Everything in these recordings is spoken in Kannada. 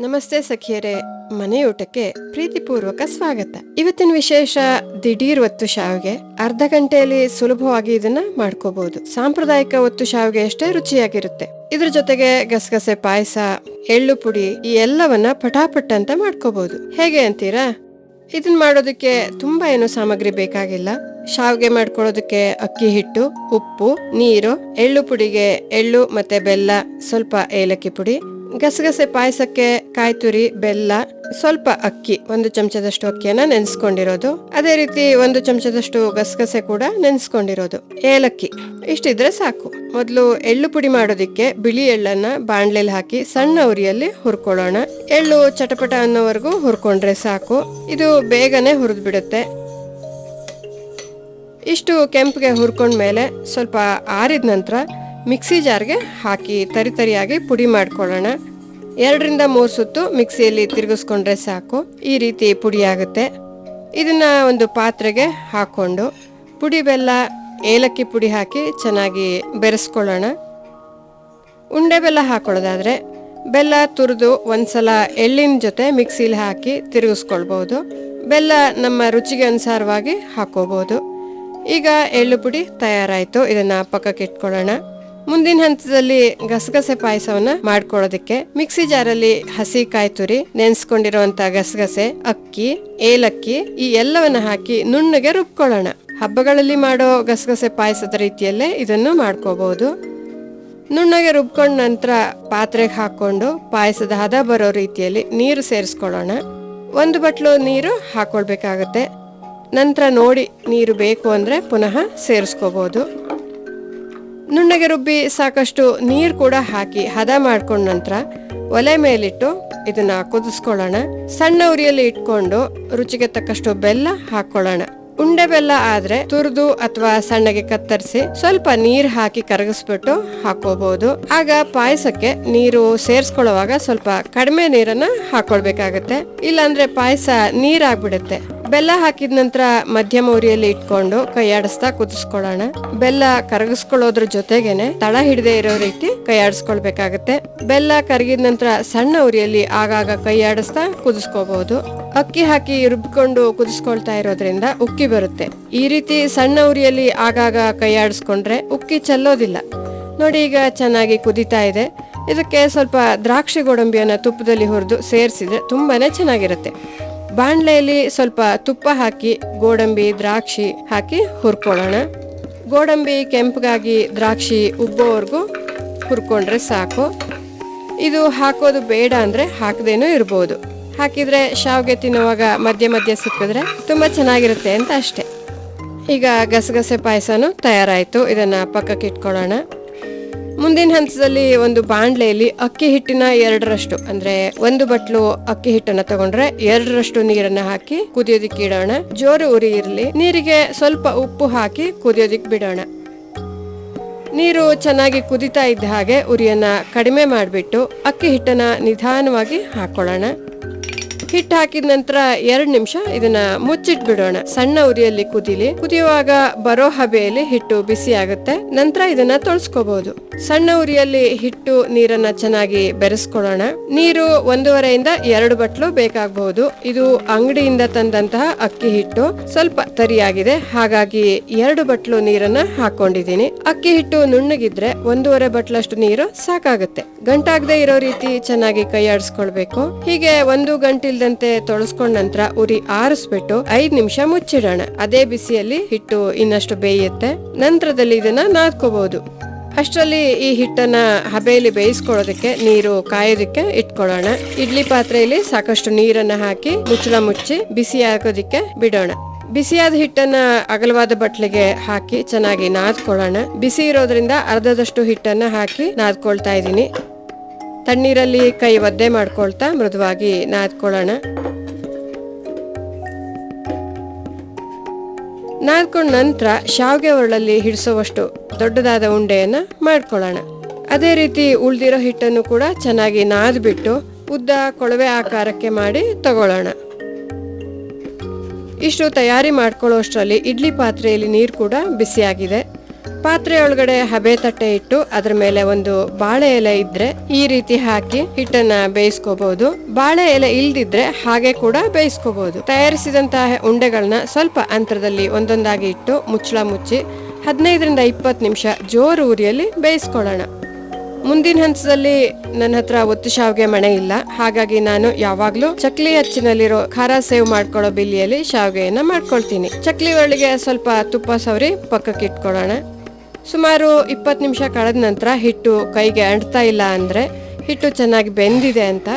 ನಮಸ್ತೆ ಸಖಿಯರೇ. ಮನೆಯೂಟಕ್ಕೆ ಪ್ರೀತಿಪೂರ್ವಕ ಸ್ವಾಗತ. ಇವತ್ತಿನ ವಿಶೇಷ ದಿಢೀರ್ ಒತ್ತು ಶಾವಿಗೆ. ಅರ್ಧ ಗಂಟೆಯಲ್ಲಿ ಸುಲಭವಾಗಿ ಇದನ್ನ ಮಾಡ್ಕೋಬಹುದು ಸಾಂಪ್ರದಾಯಿಕ ಒತ್ತು ಶಾವಿಗೆ ಅಷ್ಟೇ ರುಚಿಯಾಗಿರುತ್ತೆ. ಇದ್ರ ಜೊತೆಗೆ ಗಸಗಸೆ ಪಾಯಸ, ಎಳ್ಳು ಪುಡಿ, ಈ ಎಲ್ಲವನ್ನ ಪಟಾಪಟ್ ಅಂತ ಮಾಡ್ಕೋಬಹುದು ಹೇಗೆ ಅಂತೀರಾ? ಇದನ್ನ ಮಾಡೋದಕ್ಕೆ ತುಂಬಾ ಏನು ಸಾಮಗ್ರಿ ಬೇಕಾಗಿಲ್ಲ. ಶಾವಿಗೆ ಮಾಡ್ಕೊಳ್ಳೋದಕ್ಕೆ ಅಕ್ಕಿ ಹಿಟ್ಟು, ಉಪ್ಪು, ನೀರು, ಎಳ್ಳು ಪುಡಿಗೆ ಎಳ್ಳು ಮತ್ತೆ ಬೆಲ್ಲ, ಸ್ವಲ್ಪ ಏಲಕ್ಕಿ ಪುಡಿ ಗಸಗಸೆ ಪಾಯಸಕ್ಕೆ ಕಾಯಿ ತುರಿ ಬೆಲ್ಲ, ಸ್ವಲ್ಪ ಅಕ್ಕಿ, ಒಂದು ಚಮಚದಷ್ಟು ಅಕ್ಕಿಯನ್ನ ನೆನೆಸ್ಕೊಂಡಿರೋದು. ಅದೇ ರೀತಿ ಒಂದು ಚಮಚದಷ್ಟು ಗಸಗಸೆ ಕೂಡ ನೆನೆಸ್ಕೊಂಡಿರೋದು. ಏಲಕ್ಕಿ. ಇಷ್ಟಿದ್ರೆ ಸಾಕು. ಮೊದಲು ಎಳ್ಳು ಪುಡಿ ಮಾಡೋದಿಕ್ಕೆ ಬಿಳಿ ಎಳ್ಳನ್ನ ಬಾಣ್ಲೆಲಿ ಹಾಕಿ ಸಣ್ಣ ಉರಿಯಲ್ಲಿ ಹುರ್ಕೊಳ್ಳೋಣ. ಎಳ್ಳು ಚಟಪಟ ಅನ್ನೋವರೆಗೂ ಹುರ್ಕೊಂಡ್ರೆ ಸಾಕು. ಇದು ಬೇಗನೆ ಹುರಿದು ಬಿಡುತ್ತೆ ಇಷ್ಟು ಕೆಂಪಿಗೆ ಹುರ್ಕೊಂಡ್ಮೇಲೆ ಸ್ವಲ್ಪ ಆರಿದ ನಂತರ ಮಿಕ್ಸಿ ಜಾರ್ಗೆ ಹಾಕಿ ತರಿತರಿಯಾಗಿ ಪುಡಿ ಮಾಡ್ಕೊಳ್ಳೋಣ. ಎರಡರಿಂದ ಮೂರು ಸುತ್ತು ಮಿಕ್ಸಿಯಲ್ಲಿ ತಿರುಗಿಸ್ಕೊಂಡ್ರೆ ಸಾಕು. ಈ ರೀತಿ ಪುಡಿ ಆಗುತ್ತೆ. ಇದನ್ನ ಒಂದು ಪಾತ್ರೆಗೆ ಹಾಕ್ಕೊಂಡು ಪುಡಿ ಬೆಲ್ಲ, ಏಲಕ್ಕಿ ಪುಡಿ ಹಾಕಿ ಚೆನ್ನಾಗಿ ಬೆರೆಸ್ಕೊಳ್ಳೋಣ. ಉಂಡೆ ಬೆಲ್ಲ ಹಾಕೊಳ್ಳೋದಾದರೆ ಬೆಲ್ಲ ತುರಿದು ಒಂದ್ಸಲ ಎಳ್ಳಿನ ಜೊತೆ ಮಿಕ್ಸಿಲಿ ಹಾಕಿ ತಿರುಗಿಸ್ಕೊಳ್ಬೋದು. ಬೆಲ್ಲ ನಮ್ಮ ರುಚಿಗೆ ಅನುಸಾರವಾಗಿ ಹಾಕೋಬೋದು. ಈಗ ಎಳ್ಳು ಪುಡಿ ತಯಾರಾಯಿತು. ಇದನ್ನು ಪಕ್ಕಕ್ಕೆ ಇಟ್ಕೊಳ್ಳೋಣ. ಮುಂದಿನ ಹಂತದಲ್ಲಿ ಗಸಗಸೆ ಪಾಯಸವನ್ನ ಮಾಡ್ಕೊಳ್ಳೋದಕ್ಕೆ ಮಿಕ್ಸಿ ಜಾರಲ್ಲಿ ಹಸಿ ಕಾಯಿ ತುರಿ ನೆನೆಸ್ಕೊಂಡಿರುವಂತ ಗಸಗಸೆ, ಅಕ್ಕಿ, ಏಲಕ್ಕಿ ಈ ಎಲ್ಲವನ್ನ ಹಾಕಿ ನುಣ್ಣಗೆ ರುಬ್ಕೊಳ್ಳೋಣ. ಹಬ್ಬಗಳಲ್ಲಿ ಮಾಡೋ ಗಸಗಸೆ ಪಾಯಸದ ರೀತಿಯಲ್ಲೇ ಇದನ್ನು ಮಾಡ್ಕೋಬಹುದು ನುಣ್ಣಗೆ ರುಬ್ಕೊಂಡ ನಂತರ ಪಾತ್ರೆಗೆ ಹಾಕೊಂಡು ಪಾಯಸದ ಹದ ಬರೋ ರೀತಿಯಲ್ಲಿ ನೀರು ಸೇರಿಸ್ಕೊಳ್ಳೋಣ. ಒಂದು ಬಟ್ಲು ನೀರು ಹಾಕೊಳ್ಬೇಕಾಗತ್ತೆ. ನಂತರ ನೋಡಿ ನೀರು ಬೇಕು ಅಂದ್ರೆ ಪುನಃ ಸೇರಿಸ್ಕೋಬಹುದು ನುಣ್ಣಗೆ ರುಬ್ಬಿ ಸಾಕಷ್ಟು ನೀರು ಕೂಡ ಹಾಕಿ ಹದ ಮಾಡ್ಕೊಂಡ ನಂತರ ಒಲೆ ಮೇಲಿಟ್ಟು ಇದನ್ನ ಕುದಿಸ್ಕೊಳ್ಳೋಣ. ಸಣ್ಣ ಉರಿಯಲ್ಲಿ ಇಟ್ಕೊಂಡು ರುಚಿಗೆ ತಕ್ಕಷ್ಟು ಬೆಲ್ಲ ಹಾಕೊಳ್ಳೋಣ. ಉಂಡೆ ಬೆಲ್ಲ ಆದ್ರೆ ತುರಿದು ಅಥವಾ ಸಣ್ಣಗೆ ಕತ್ತರಿಸಿ ಸ್ವಲ್ಪ ನೀರ್ ಹಾಕಿ ಕರಗಿಸ್ಬಿಟ್ಟು ಹಾಕೋಬಹುದು. ಆಗ ಪಾಯಸಕ್ಕೆ ನೀರು ಸೇರ್ಸ್ಕೊಳ್ಳುವಾಗ ಸ್ವಲ್ಪ ಕಡಿಮೆ ನೀರನ್ನ ಹಾಕೊಳ್ಬೇಕಾಗತ್ತೆ. ಇಲ್ಲಾಂದ್ರೆ ಪಾಯಸ ನೀರಾಗ್ಬಿಡುತ್ತೆ. ಬೆಲ್ಲ ಹಾಕಿದ ನಂತರ ಮಧ್ಯಮ ಉರಿಯಲ್ಲಿ ಇಟ್ಕೊಂಡು ಕೈಯಾಡಿಸ್ತಾ ಕುದಿಸ್ಕೊಳ್ಳೋಣ. ಬೆಲ್ಲ ಕರಗಿಸ್ಕೊಳ್ಳೋದ್ರ ಜೊತೆಗೇನೆ ತಳ ಹಿಡದೆ ಇರೋ ರೀತಿ ಕೈಯಾಡಿಸ್ಕೊಳ್ಬೇಕಾಗತ್ತೆ. ಬೆಲ್ಲ ಕರಗಿದ ನಂತರ ಸಣ್ಣ ಉರಿಯಲ್ಲಿ ಆಗಾಗ ಕೈಯಾಡಿಸ್ತಾ ಕುದಿಸ್ಕೋಬಹುದು ಅಕ್ಕಿ ಹಾಕಿ ರುಬ್ಕೊಂಡು ಕುದಿಸ್ಕೊಳ್ತಾ ಇರೋದ್ರಿಂದ ಉಕ್ಕಿ ಬರುತ್ತೆ. ಈ ರೀತಿ ಸಣ್ಣ ಉರಿಯಲ್ಲಿ ಆಗಾಗ ಕೈಯಾಡಿಸ್ಕೊಂಡ್ರೆ ಉಕ್ಕಿ ಚೆಲ್ಲೋದಿಲ್ಲ. ನೋಡಿ ಈಗ ಚೆನ್ನಾಗಿ ಕುದಿತಾ ಇದೆ. ಇದಕ್ಕೆ ಸ್ವಲ್ಪ ದ್ರಾಕ್ಷಿ ಗೋಡಂಬಿಯನ್ನು ತುಪ್ಪದಲ್ಲಿ ಹುರಿದು ಸೇರಿಸಿದ್ರೆ ತುಂಬಾನೇ ಚೆನ್ನಾಗಿರುತ್ತೆ. ಬಾಣಲೆಯಲ್ಲಿ ಸ್ವಲ್ಪ ತುಪ್ಪ ಹಾಕಿ, ಗೋಡಂಬಿ, ದ್ರಾಕ್ಷಿ ಹಾಕಿ ಹುರ್ಕೊಳ್ಳೋಣ. ಗೋಡಂಬಿ ಕೆಂಪಗಾಗಿ ದ್ರಾಕ್ಷಿ ಉಬ್ಬೋವರೆಗೂ ಹುರ್ಕೊಂಡ್ರೆ ಸಾಕು. ಇದು ಹಾಕೋದು ಬೇಡ ಅಂದರೆ ಹಾಕದೇನೂ ಇರ್ಬೋದು. ಹಾಕಿದರೆ ಶಾವಿಗೆ ತಿನ್ನುವಾಗ ಮಧ್ಯ ಮಧ್ಯ ಸಿಕ್ಕಿದ್ರೆ ತುಂಬ ಚೆನ್ನಾಗಿರುತ್ತೆ ಅಂತ ಅಷ್ಟೇ. ಈಗ ಗಸಗಸೆ ಪಾಯಸನೂ ತಯಾರಾಯಿತು. ಇದನ್ನು ಪಕ್ಕಕ್ಕೆ ಇಟ್ಕೊಳ್ಳೋಣ. ಮುಂದಿನ ಹಂತದಲ್ಲಿ ಒಂದು ಬಾಂಡ್ಲೆಯಲ್ಲಿ ಅಕ್ಕಿ ಹಿಟ್ಟಿನ ಎರಡರಷ್ಟು, ಅಂದ್ರೆ ಒಂದು ಬಟ್ಲು ಅಕ್ಕಿ ಹಿಟ್ಟನ್ನ ತಗೊಂಡ್ರೆ ಎರಡರಷ್ಟು ನೀರನ್ನ ಹಾಕಿ ಕುದಿಯೋದಿಕ್ಕೆ ಇಡೋಣ. ಜೋರು ಉರಿ ಇರಲಿ. ನೀರಿಗೆ ಸ್ವಲ್ಪ ಉಪ್ಪು ಹಾಕಿ ಕುದಿಯೋದಿಕ್ ಬಿಡೋಣ. ನೀರು ಚೆನ್ನಾಗಿ ಕುದಿತಾ ಇದ್ದ ಹಾಗೆ ಉರಿಯನ್ನ ಕಡಿಮೆ ಮಾಡಿಬಿಟ್ಟು ಅಕ್ಕಿ ಹಿಟ್ಟನ್ನ ನಿಧಾನವಾಗಿ ಹಾಕೊಳ್ಳೋಣ. ಹಿಟ್ಟು ಹಾಕಿದ ನಂತರ ಎರಡು ನಿಮಿಷ ಇದನ್ನ ಮುಚ್ಚಿಟ್ ಬಿಡೋಣ ಸಣ್ಣ ಉರಿಯಲ್ಲಿ ಕುದಿಲಿ, ಕುದಿಯುವಾಗ ಬರೋ ಹಬೆಯಲ್ಲಿ ಹಿಟ್ಟು ಬಿಸಿ ಆಗುತ್ತೆ, ನಂತರ ಇದನ್ನ ತೊಳ್ಸ್ಕೋಬಹುದು ಸಣ್ಣ ಉರಿಯಲ್ಲಿ ಹಿಟ್ಟು ನೀರನ್ನ ಚೆನ್ನಾಗಿ ಬೆರೆಸ್ಕೊಳ್ಳೋಣ ನೀರು ಒಂದೂವರೆಯಿಂದ ಎರಡು ಬಟ್ಲು ಬೇಕಾಗಬಹುದು ಇದು ಅಂಗಡಿಯಿಂದ ತಂದಂತಹ ಅಕ್ಕಿ ಹಿಟ್ಟು, ಸ್ವಲ್ಪ ತರಿಯಾಗಿದೆ, ಹಾಗಾಗಿ ಎರಡು ಬಟ್ಲು ನೀರನ್ನ ಹಾಕೊಂಡಿದ್ದೀನಿ. ಅಕ್ಕಿ ಹಿಟ್ಟು ನುಣ್ಣಗಿದ್ರೆ ಒಂದೂವರೆ ಬಟ್ಲಷ್ಟು ನೀರು ಸಾಕಾಗುತ್ತೆ. ಗಂಟಾಗದೆ ಇರೋ ರೀತಿ ಚೆನ್ನಾಗಿ ಕೈ ಆಡಿಸ್ಕೊಳ್ಬೇಕು. ಹೀಗೆ ಒಂದು ಗಂಟಿಲ್ದಂತೆ ತೊಳಸ್ಕೊಂಡ ನಂತರ ಉರಿ ಆರಿಸ್ಬಿಟ್ಟು ಐದ್ ನಿಮಿಷ ಮುಚ್ಚಿಡೋಣ. ಅದೇ ಬಿಸಿಯಲ್ಲಿ ಹಿಟ್ಟು ಇನ್ನಷ್ಟು ಬೇಯುತ್ತೆ. ನಂತರದಲ್ಲಿ ಇದನ್ನ ನಾದ್ಕೋಬಹುದು ಅಷ್ಟರಲ್ಲಿ ಈ ಹಿಟ್ಟನ್ನ ಹಬೆಯಲ್ಲಿ ಬೇಯಿಸ್ಕೊಳ್ಳೋದಕ್ಕೆ ನೀರು ಕಾಯೋದಕ್ಕೆ ಇಟ್ಕೊಳ್ಳೋಣ. ಇಡ್ಲಿ ಪಾತ್ರೆಯಲ್ಲಿ ಸಾಕಷ್ಟು ನೀರನ್ನ ಹಾಕಿ ಮುಚ್ಚಳ ಮುಚ್ಚಿ ಬಿಸಿ ಹಾಕೋದಿಕ್ಕೆ ಬಿಡೋಣ. ಬಿಸಿಯಾದ ಹಿಟ್ಟನ್ನ ಅಗಲವಾದ ಬಟ್ಲಿಗೆ ಹಾಕಿ ಚೆನ್ನಾಗಿ ನಾದ್ಕೊಳ್ಳೋಣ. ಬಿಸಿ ಇರೋದ್ರಿಂದ ಅರ್ಧದಷ್ಟು ಹಿಟ್ಟನ್ನ ಹಾಕಿ ನಾದ್ಕೊಳ್ತಾ ಇದ್ದೀನಿ. ತಣ್ಣೀರಲ್ಲಿ ಕೈ ಒದ್ದೆ ಮಾಡ್ಕೊಳ್ತಾ ಮೃದುವಾಗಿ ನಾದ್ಕೊಳ್ಳೋಣ. ನಾದ್ಕೊಂಡ ನಂತರ ಶಾವಿಗೆ ಒರಳಲ್ಲಿ ಹಿಡಿಸುವಷ್ಟು ದೊಡ್ಡದಾದ ಉಂಡೆಯನ್ನ ಮಾಡ್ಕೊಳ್ಳೋಣ. ಅದೇ ರೀತಿ ಉಳ್ದಿರೋ ಹಿಟ್ಟನ್ನು ಕೂಡ ಚೆನ್ನಾಗಿ ನಾದ್ಬಿಟ್ಟು ಉದ್ದ ಕೊಳವೆ ಆಕಾರಕ್ಕೆ ಮಾಡಿ ತಗೊಳ್ಳೋಣ. ಇಷ್ಟು ತಯಾರಿ ಮಾಡ್ಕೊಳ್ಳೋಷ್ಟರಲ್ಲಿ ಇಡ್ಲಿ ಪಾತ್ರೆಯಲ್ಲಿ ನೀರು ಕೂಡ ಬಿಸಿಯಾಗಿದೆ. ಪಾತ್ರೆ ಒಳಗಡೆ ಹಬೆ ತಟ್ಟೆ ಇಟ್ಟು ಅದರ ಮೇಲೆ ಒಂದು ಬಾಳೆ ಎಲೆ ಇದ್ರೆ ಈ ರೀತಿ ಹಾಕಿ ಹಿಟ್ಟನ್ನ ಬೇಯಿಸ್ಕೋಬಹುದು ಬಾಳೆ ಎಲೆ ಇಲ್ದಿದ್ರೆ ಹಾಗೆ ಕೂಡ ಬೇಯಿಸ್ಕೋಬಹುದು ತಯಾರಿಸಿದಂತಹ ಉಂಡೆಗಳನ್ನ ಸ್ವಲ್ಪ ಅಂತರದಲ್ಲಿ ಒಂದೊಂದಾಗಿ ಇಟ್ಟು ಮುಚ್ಚಳ ಮುಚ್ಚಿ ಹದಿನೈದರಿಂದ ಇಪ್ಪತ್ತು ನಿಮಿಷ ಜೋರು ಉರಿಯಲ್ಲಿ ಬೇಯಿಸ್ಕೊಳ್ಳೋಣ. ಮುಂದಿನ ಹಂತದಲ್ಲಿ ನನ್ನ ಹತ್ರ ಒತ್ತು ಶಾವಿಗೆ ಮಣೆ ಇಲ್ಲ. ಹಾಗಾಗಿ ನಾನು ಯಾವಾಗ್ಲೂ ಚಕ್ಲಿ ಹಚ್ಚಿನಲ್ಲಿರೋ ಖಾರ ಸೇವ್ ಮಾಡ್ಕೊಳ್ಳೋ ಬಿಲ್ಲಿಯಲ್ಲಿ ಶಾವ್ಗೆಯನ್ನ ಮಾಡ್ಕೊಳ್ತೀನಿ. ಚಕ್ಲಿ ಒಳಗೆ ಸ್ವಲ್ಪ ತುಪ್ಪ ಸವರಿ ಪಕ್ಕಕ್ಕೆ ಇಟ್ಕೊಳ್ಳೋಣ. ಸುಮಾರು ಇಪ್ಪತ್ತು ನಿಮಿಷ ಕಳೆದ ನಂತರ ಹಿಟ್ಟು ಕೈಗೆ ಅಂಟ್ತಾ ಇಲ್ಲ ಅಂದ್ರೆ ಹಿಟ್ಟು ಚೆನ್ನಾಗಿ ಬೆಂದಿದೆ ಅಂತ.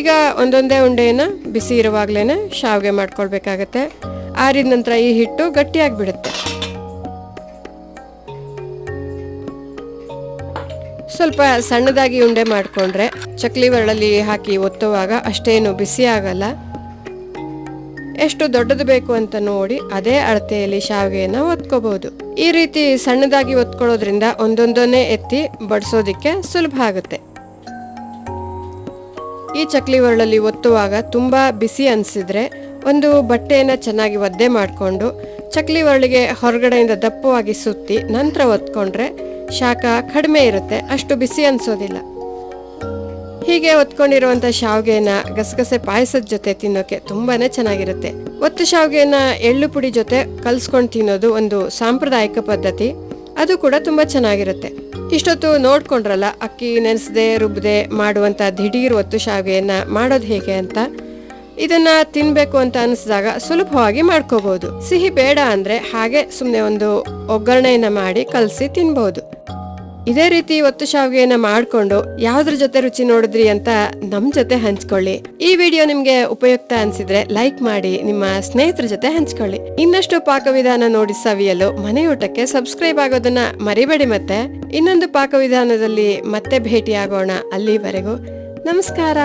ಈಗ ಒಂದೊಂದೇ ಉಂಡೆಯನ್ನ ಬಿಸಿ ಇರುವಾಗ್ಲೇನೆ ಶಾವಿಗೆ ಮಾಡ್ಕೊಳ್ಬೇಕಾಗತ್ತೆ. ಆರಿದ ನಂತರ ಈ ಹಿಟ್ಟು ಗಟ್ಟಿಯಾಗ್ಬಿಡುತ್ತೆ. ಸ್ವಲ್ಪ ಸಣ್ಣದಾಗಿ ಉಂಡೆ ಮಾಡಿಕೊಂಡ್ರೆ ಚಕ್ಲಿ ಒರಳಲ್ಲಿ ಹಾಕಿ ಒತ್ತುವಾಗ ಅಷ್ಟೇನು ಬಿಸಿ ಆಗಲ್ಲ. ಎಷ್ಟು ದೊಡ್ಡದು ಬೇಕು ಅಂತ ನೋಡಿ ಅದೇ ಅಳತೆಯಲ್ಲಿ ಶಾವಿಗೆಯನ್ನು ಒತ್ಕೋಬಹುದು ಈ ರೀತಿ ಸಣ್ಣದಾಗಿ ಒತ್ಕೊಳ್ಳೋದ್ರಿಂದ ಒಂದೊಂದನ್ನೇ ಎತ್ತಿ ಬಡಿಸೋದಿಕ್ಕೆ ಸುಲಭ ಆಗುತ್ತೆ. ಈ ಚಕ್ಲಿ ಒರಳಲ್ಲಿ ಒತ್ತುವಾಗ ತುಂಬ ಬಿಸಿ ಅನಿಸಿದ್ರೆ ಒಂದು ಬಟ್ಟೆಯನ್ನು ಚೆನ್ನಾಗಿ ಒದ್ದೆ ಮಾಡಿಕೊಂಡು ಚಕ್ಲಿ ಒರಳಿಗೆ ಹೊರಗಡೆಯಿಂದ ದಪ್ಪವಾಗಿ ಸುತ್ತಿ ನಂತರ ಒತ್ಕೊಂಡ್ರೆ ಶಾಖ ಕಡಿಮೆ ಇರುತ್ತೆ, ಅಷ್ಟು ಬಿಸಿ ಅನಿಸೋದಿಲ್ಲ. ಹೀಗೆ ಒತ್ಕೊಂಡಿರುವಂಥ ಶಾವಿಗೆನ ಗಸಗಸೆ ಪಾಯಸದ ಜೊತೆ ತಿನ್ನೋಕೆ ತುಂಬಾ ಚೆನ್ನಾಗಿರುತ್ತೆ. ಒತ್ತು ಶಾವಿಗೆಯನ್ನ ಎಳ್ಳು ಪುಡಿ ಜೊತೆ ಕಲ್ಸ್ಕೊಂಡು ತಿನ್ನೋದು ಒಂದು ಸಾಂಪ್ರದಾಯಿಕ ಪದ್ಧತಿ. ಅದು ಕೂಡ ತುಂಬ ಚೆನ್ನಾಗಿರುತ್ತೆ. ಇಷ್ಟೊತ್ತು ನೋಡ್ಕೊಂಡ್ರಲ್ಲ, ಅಕ್ಕಿ ನೆನೆಸದೆ ರುಬ್ಬದೆ ಮಾಡುವಂಥ ದಿಢೀರ್ ಒತ್ತು ಶಾವಿಗೆಯನ್ನು ಮಾಡೋದು ಹೇಗೆ ಅಂತ. ಇದನ್ನ ತಿನ್ನಬೇಕು ಅಂತ ಅನಿಸಿದಾಗ ಸುಲಭವಾಗಿ ಮಾಡ್ಕೋಬಹುದು ಸಿಹಿ ಬೇಡ ಅಂದ್ರೆ ಹಾಗೆ ಸುಮ್ಮನೆ ಒಂದು ಒಗ್ಗರಣೆಯನ್ನು ಮಾಡಿ ಕಲಸಿ ತಿನ್ಬಹುದು ಇದೇ ರೀತಿ ಒತ್ತು ಶಾವಿಗೆಯನ್ನ ಮಾಡ್ಕೊಂಡು ಯಾವ್ದ್ರ ಜೊತೆ ರುಚಿ ನೋಡಿದ್ರಿ ಅಂತ ನಮ್ ಜೊತೆ ಹಂಚ್ಕೊಳ್ಳಿ. ಈ ವಿಡಿಯೋ ನಿಮ್ಗೆ ಉಪಯುಕ್ತ ಅನ್ಸಿದ್ರೆ ಲೈಕ್ ಮಾಡಿ, ನಿಮ್ಮ ಸ್ನೇಹಿತರ ಜೊತೆ ಹಂಚ್ಕೊಳ್ಳಿ. ಇನ್ನಷ್ಟು ಪಾಕವಿಧಾನ ನೋಡಿ ಸವಿಯಲು ಮನೆಯೂಟಕ್ಕೆ ಸಬ್ಸ್ಕ್ರೈಬ್ ಆಗೋದನ್ನ ಮರಿಬೇಡಿ ಮತ್ತೆ. ಇನ್ನೊಂದು ಪಾಕವಿಧಾನದಲ್ಲಿ ಮತ್ತೆ ಭೇಟಿಯಾಗೋಣ ಅಲ್ಲಿವರೆಗೂ. ನಮಸ್ಕಾರ.